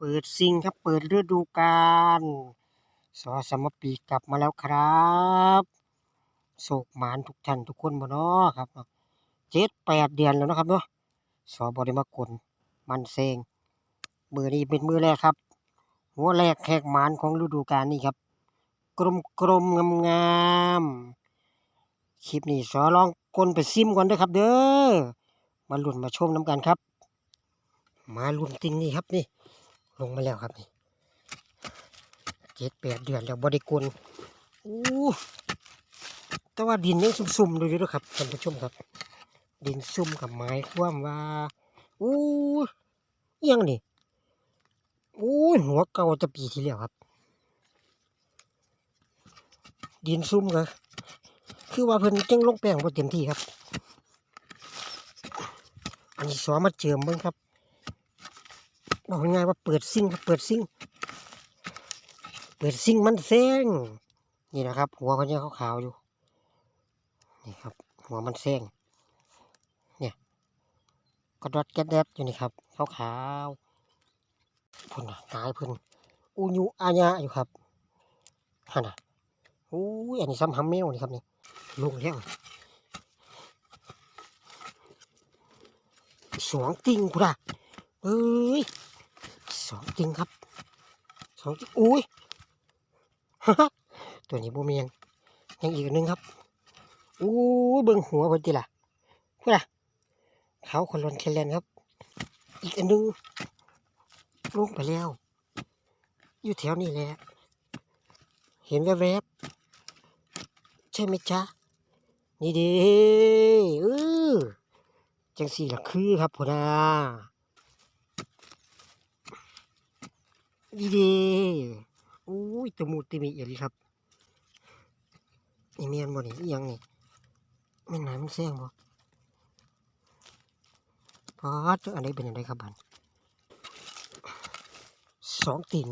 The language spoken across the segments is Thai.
เปิดซิงครับ เปิดฤดูกาลสอสมปีกลับมาแล้วครับโศกหมานทุกท่านทุกคนบ่เนาะครับเจ็ดแปดเดือนแล้วนะครับเนาะสอบริมากลมันเซงมือนี้เป็นมือแรกครับ หัวแรกแขกหมานของฤดูกาลนี้ครับ กลมกลมงามงามคลิปนี้สอลองกลไปซิมก่อนเด้อครับ เด้อมาลุ้นมาชมน้ำกันครับ มาลุ้นติงนี่ครับนี่ ลงมาแล้วครับนี่เจ็ดแปดเดือนแล้วบริกลอู้แต่ว่าดินยังซุ่มๆดูด้วยครับท่านผู้ชมครับ ดินซุ่มกับไม้ความว่าอู้เอียงนี่อู้หัวเก่าแตะปีที่แล้วครับ ดินซุ่มก็คือว่าเพิ่นจังลงแป้งบ่เต็มที่ครับ อันนี้สอมาเจิมเบิ่งครับ บอกง่ายว่าเปิดซิ่งครับเปิดซิ่งเปิดซิ่งมันแซงนี่นะครับ หัวเขาเนี่ยขาวๆอยู่นี่ครับ หัวมันแซงเนี่ยกระดดแกดแดดอยู่นี่ครับขาวขาวๆพุ่นน่ะตายพุ่นอูยูอาญาอยู่ครับฮะนะอู้ยอันนี้ซ้ำฮัมเมลนี่ครับนี่ลงแล้วสองติ่งกูด่ะเอ้ย สองจริงครับสองจริงอุ้ยตัวนี้บเมียนยังอีกนึงครับอู้เบิ่งหัวพิ่นติล่ะเพื่อล่ะเขาคนลนแคลนครับ อีกอันนึงลงไปแล้ว อยู่แถวนี้แหละเห็นแวบๆใช่ไหมจ๊ะนี่ด้เออจังสี่ละคือครับพ่อนา ดีเดีอุ้ยตะมูติมีเอหลีครับนี่เมียนบ่นี่อิหยังนี่ม่นไหนมันแซงบ่พอดอันนี้เป็นอะไรครับบันสองติ่ง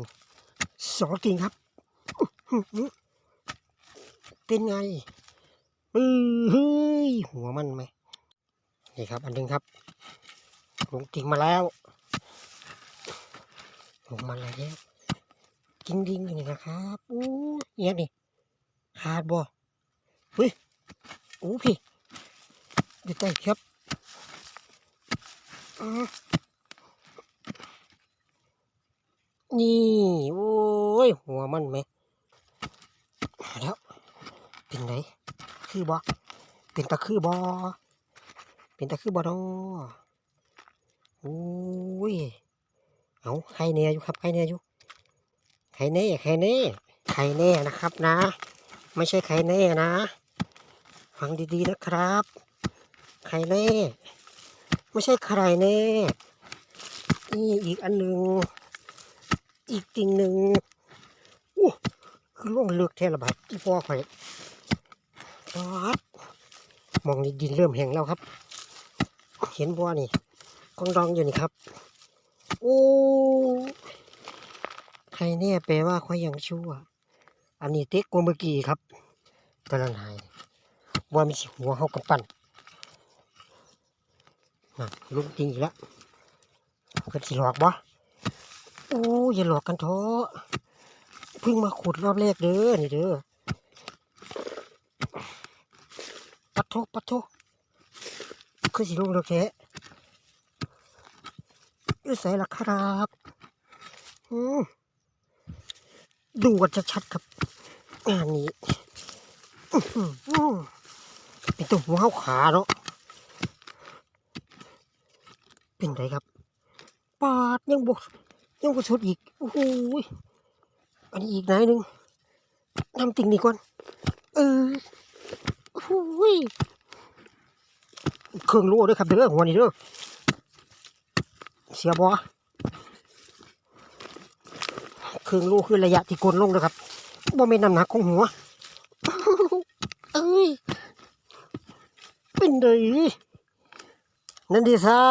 สองติ่งครับ เป็นไงเฮ้ยหัวมันไหมนี่ครับ อันหนึงครับลงติ่งมาแล้ว ลงมาแล้วจริงดิงอยู่นี่นะครับอู้เอียงนี่ขาดบ่เฮ้ยอู้พี่อยู่ใต้ครับนี่ โอ้ย หัวมันไหมแล้วเป็นไหนคือบ่เป็นตะคือบ่เป็นตะคือบ่ดอโอ้ย เอาไข่แน่อยู่ครับไข่แน่อยู่ไข่แน่ไข่แน่ไข่แน่นะครับนะ ไม่ใช่ไข่แน่นะ ฟังดีๆนะครับไข่แน่ไม่ใช่ไข่แน่นี่อีกอันหนึ่งอีกติ่งหนึ่งอู้คือล่วงเลือกแทระบาดที่พ่อข่อยปัดมองดินเริ่มแห้งแล้วครับ เห็นบัวนี่กองดองอยู่นี่ครับ โอ้ ใครเนี่ยแปลว่าค่อยยังชั่ว อันนี้เต็กกว่าเมื่อกี้ครับตะลันหายว่ามีหัวเขากำปั้นนะลุกจริงอีกแล้วกิดสิหลอกบ่โอ้อย่าหลอกกันเถอเพิ่งมาขุดรอบแรกเด้อนี่เด้อปัดโทปัดโทคือสิลุงเด้อแค่ อยู่ใส่ละครับดูกันชัดๆครับงานนี้เป็นตัวหัวขาขาเนาะเป็นไรครับ ปาดยังบกยังบกสุดอีก โอ้โหอันนี้อีกนายหนึ่งนำติ่งนี่ก่อน เออโอ้โหเครื่องโล่ด้วยครับเด้อหัวนี่เด้อ เสียบอเครื่องลูกคือระยะที่กลลงนะครับบ่เป็นน้ำหนักของหัวเอ้ย เป็นไดนันดีซา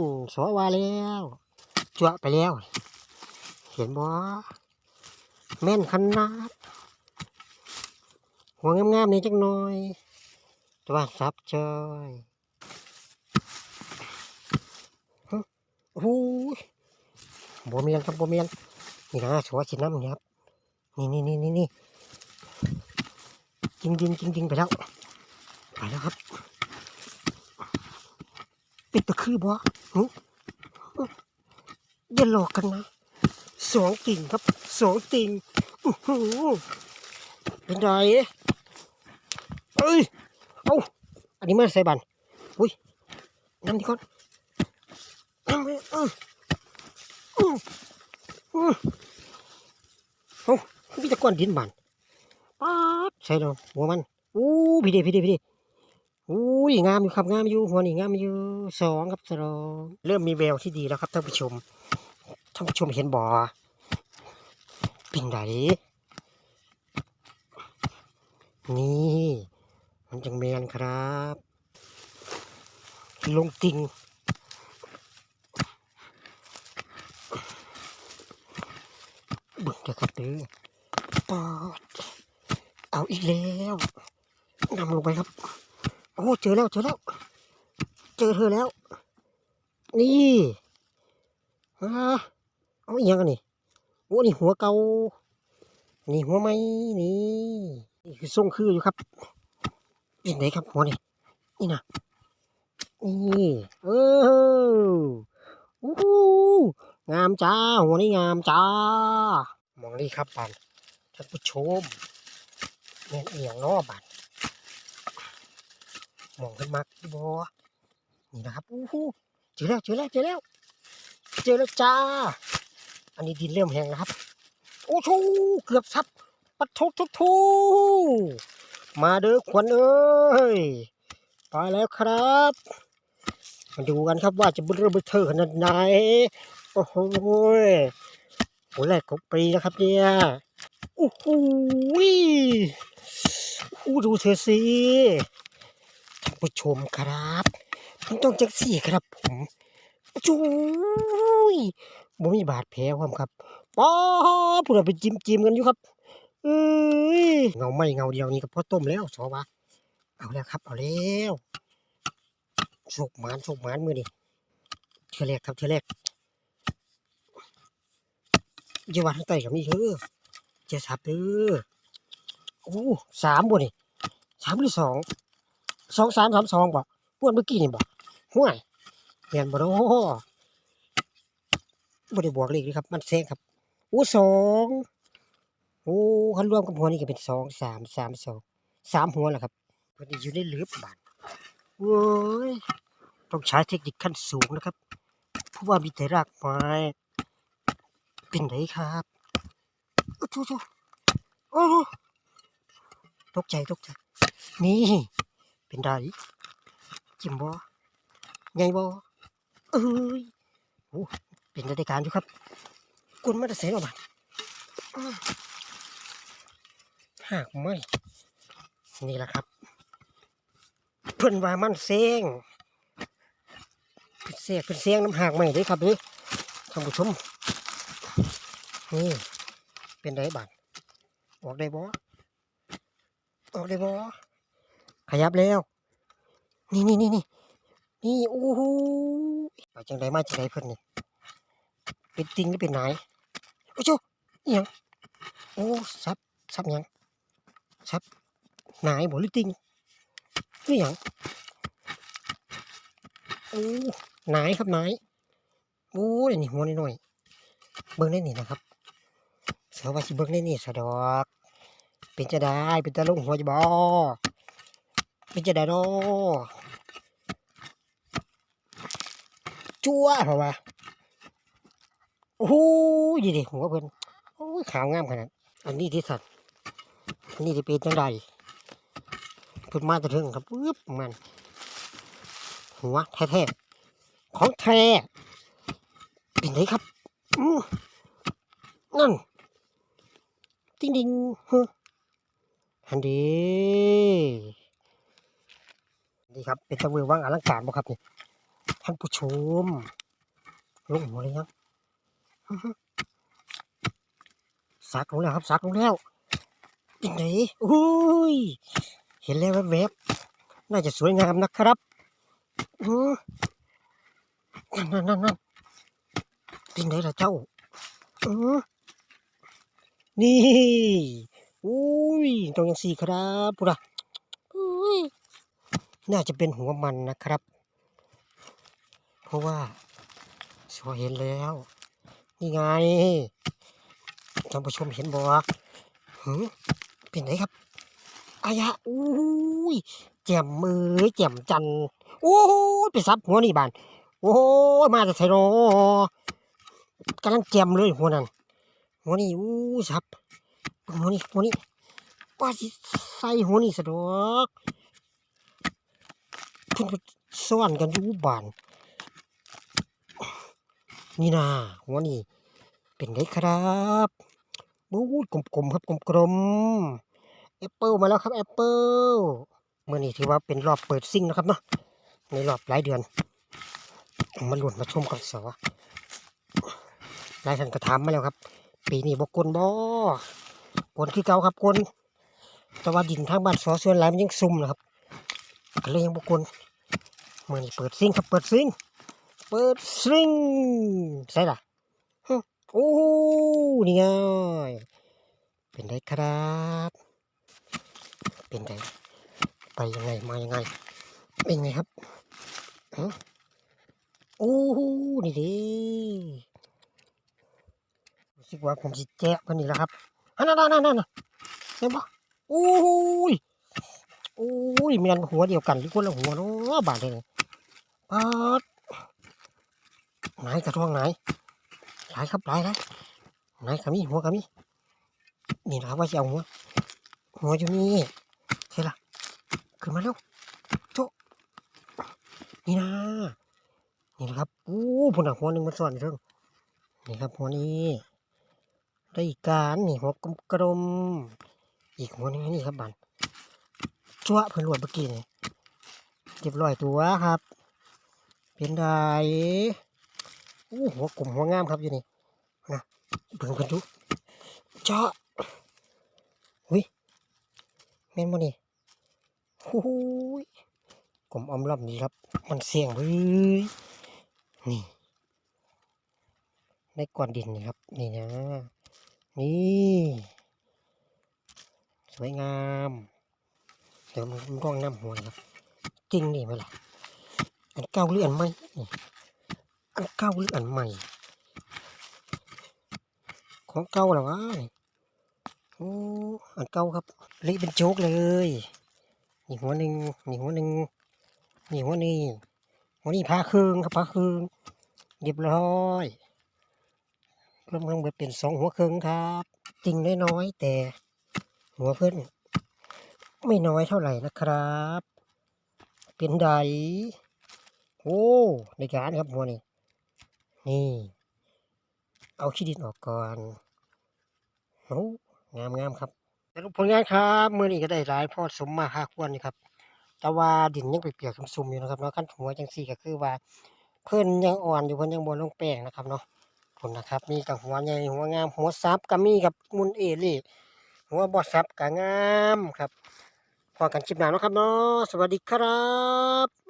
นสวาแล้วจั่วไปแล้ว เห็นบ่แม่นขนาดหัวงามๆนี่จักหน่อย แตัวาซับจอย โอ้โหบัวเมียนครับบัวเมียนนี่นะสัวสิน้ำนี่ครับนี่นี่นี่นี่นี่กินดินกินดินไปแล้วไปแล้วครับปิดตะคือบ่หึอย่าหลอกกันนะสองติ่งครับสองติ่งอื้อหือเป็นไรเอ้ย เอาอันนี้มาใส่บันอุ้ยน้ำดีก่อน เอออื้ออื้อเอ้ามีแต่ก้อนดินบานป๊าดใช่เนาหัวมันอู้พี่เดพี่เดพี่เดอู้ยงามอยู่ครับงามอยู่หัวนี่งามอยู่สองครับสองเริ่มมีแววที่ดีแล้วครับท่านผู้ชมท่านผู้ชมเห็นบ่อปิ่งไหนนี่ มันจังแมนครับ ลงติ่ง เบึกนะครับเด้อปอดเอาอีกแล้วนำลงไปครับ โอ้เจอแล้วเจอแล้ว เจอเธอแล้ว นี่ฮะเอาอีกอยังกันนี่โอ้นี่หัวเกานี่หัวไม้นี่นี่คือทรงคืออยู่ครับเป็นไหนครับหัวนี่นี่นะนี่เออโอ้โห งามจ้า หัวนี่งามจ้า มองนี่ครับบันท่านผู้ชมเนียเอียงนอบันมองขึ้นมาที่บอนี่นะครับอู้หูเจอแล้วเจอแล้วเจอแล้วเจอแล้วจ้า อันนี้ดินเริ่มแห้งแล้วครับ โอ้ชูเกือบซับปัดทุทุกทุมาเด้อขวัญเอ้ยไปแล้วครับ มาดูกันครับว่าจะเบิ่มเบอเทอขนาดไหน โอ้โหยโหแรกของปีนะครับเนี่ยโอ้โหอู้ดูเธอสิท่านผู้ชมครับมันต้องจักสี่ครับผมจูยบ่มีบาดแผลความครับป้อพูดไปจิ้มจิ้มกันอยู่ครับเอ้ยเงาไม่เงาเดียวนี่ก็พอต้มแล้วสอวะเอาแล้วครับ เอาแล้วโชคหมานโชคหมานมือนี่เทือแรกครับเทือแรก อย่าวาทางไตกับนี่เด้อเจะสับเด้อโอ้สามบ่นี่สามหรือสองสองสามสามสองบ่ป้วนเมื่อกี้นี่บ่ห่วยเรียนบ่เนาะบ่ได้บอกเลขเลยครับ มันแซงครับโอ้สองโอ้คันรวมกับหัวนี่ก็เป็นสองสามสามสองสามหัวแหละครับเพิ่นอยู่ในหลืบบานโอ้ยต้องใช้เทคนิคขั้นสูงนะครับเพราะว่ามีแต่รากไม้ เป็นไรครับโอ้โหโอ้โหตกใจตกใจ นี่ เป็นไรจิมบอไงบอเอ้ยโอ้เป็นรายการอยู่ครับกวนมาแต่เสียออกมาหากไม่นี่แหละครับ เพื่อนว่ามันเสียงเป็นเสียงเป็นเสียงน้ำหากไม่เด้ครับเด้อท่านผู้ชม นี่ เป็นไรบ้างออกได้บ่ออกได้บ่ขยับแล้ว นี่นี่นี่นี่นี่โอ้โหไปจังไดมาจังไดเพิ่นนี่เป็นจริงหรือเป็นไหนโอ้โหอิหยังโอ้ซับซับยังซับไหนายบ่หรือจริงหรือยังโอ้ไหนายครับไหนายโอ้ยนี่หัวนิดหน่อยเบิ่งได้นี่นะครับ สว่าสิเบิ่งได้นี่สะดอก เป็นจะได้เป็นตะลุงหัวจะบอเป็นจะได้ดอจั่วเพราะว่าโอ้โหดีดิหัวเพิ่นโอ้ยขาวงามขนาดอันนี้ที่สัตว์อันนี้ที่เป็นจังไดเพิ่นมาแตะถึงครับปึ๊บมัน หัวแท้ๆของแท้เป็นไงครับอือนั่น ติ้งดิงฮึฮันดีนี่ครับ เป็นตะเวว่างอลังการบ่ครับนี่ท่านผู้ชมลงหัวเลยครับสักลงแล้วครับสักลงแล้วเป็นไงอุ้ยเห็นแล้วแวบๆน่าจะสวยงามนะครับอือนั่นนั่นนั่นนั่นเป็นไงล่ะเจ้าเออ นี่อุ้ยตรงยังสี่ครับพุระอุ้ยน่าจะเป็นหัวมันนะครับ เพราะว่าสวยเห็นแล้ว นี่ไงท่านผู้ชมเห็นบ่หือเป็นไหนครับอายะอุ้ยแจ่มมือแจ่มจันทร์โอ้ยไปซับหัวนี่บาน โอ้ยมาจากไทยโนกำลังแจ่มเลยหัวนั้น หัวนี่อู้ซับหัวนี่หัวนี่ป้าสิใส่หัวนี่สะดอกเพิ่นก็ซ่อนกันอยู่บ้านนี่นาหัวนี่เป็นไงครับบู๊ดกลมๆครับกลมๆแอปเปิลมาแล้วครับแอปเปิลเมื่อนี้ถือว่าเป็นรอบเปิดซิ่งนะครับเนาะในรอบหลายเดือนมาหลุนมาชมกันสวหลายท่านก็ถามมาแล้วครับ ปีนี้บกกลบ่กลคือเก่าครับกลแต่ว่าดินทางบ้านสอส่วนหลายมันยังซุ่มนะครับก็เลยยังบกกลเมื่อนี้เปิดซิงครับเปิดซิงเปิดซิงใช่ล่ะฮึโอ้นี่ไงเป็นไงครับ เป็นไงไปยังไงมายังไง เป็นไงครับฮะโอ้นี่ดิ รู้สึกว่าผมสิแจ๊ะกันนี่แล้วครับอันนั่นนั่นนั่นนั่นเห็นปะโอ้ยโอ้ยเมียนหัวเดียวกันหรือคนละหัวเนาะบาดเลยปาดไหนกระทวงไหนหลายครับหลายหลายไหนกะมีหัวกะมีนี่นะครับว่าจะเอาหัวหัวอยู่นี่ใช่ละขึ้นมาแล้วโจนี่นะนี่นะครับอู้พุ่นหัวหนึ่งมันซ่อนอยู่เทิงนี่ครับหัวนี้ ได้อีกการนี่หัวกลมๆอีกหัวนึงนี่ครับบันจั่วเพิ่นรวดเมื่อกี้นี่เรียบร้อยตัวครับ เป็นไดอู้หัวกลมหัวงามครับอยู่นี่นะเบิ่งกันดูเจาะหุยแม่นบ่นี่โอ้ยกลมอมลำนี่ครับ มันเสี่ยงเว้ยนี่ในก้อนดินนี่ครับ นี่นะ นี่ สวยงาม เดี๋ยวมันร่องน้ำหัวครับจริงนี่ไหมล่ะอันเก่าหรืออันใหม่อันเก่าหรืออันใหม่ ของเก่าหรอวะนี่โอ้อันเก่าครับเละเป็นโจ๊กเลยนี่หัวหนึ่งนี่หัวหนึ่งนี่หัวนี้หัวนี้พาคืงครับพาคืงเรียบร้อย รวมลงไปเป็นสองหัวเครึ่องครับจริงน้อยๆแต่หัวเพิ่อนไม่น้อยเท่าไหร่นะครับ เป็นไดโอ้ในการครับหัวนี้นี่ เอาขี้ดินออกก่อนโอ้งามงามครับสรุปผลงานครับมือนี้ก็ได้หลายพอสมมาหาควรนี่ครับแต่ว่าดินยังเปียกๆซุ่มๆอยู่นะครับเนาะขั้นหัวจังสี่ก็คือว่าเพิ่อนยังอ่อนอยู่เพิ่อนยังบ่ลงแป้งนะครับเนาะ คนนะครับมีกับหัวใหญ่หัวงามหัวซับก็มีกับมุนเอลี่หัวบอดซับก็งามครับพอกันคลิปหน้าเนาะครับเนาะสวัสดีครับ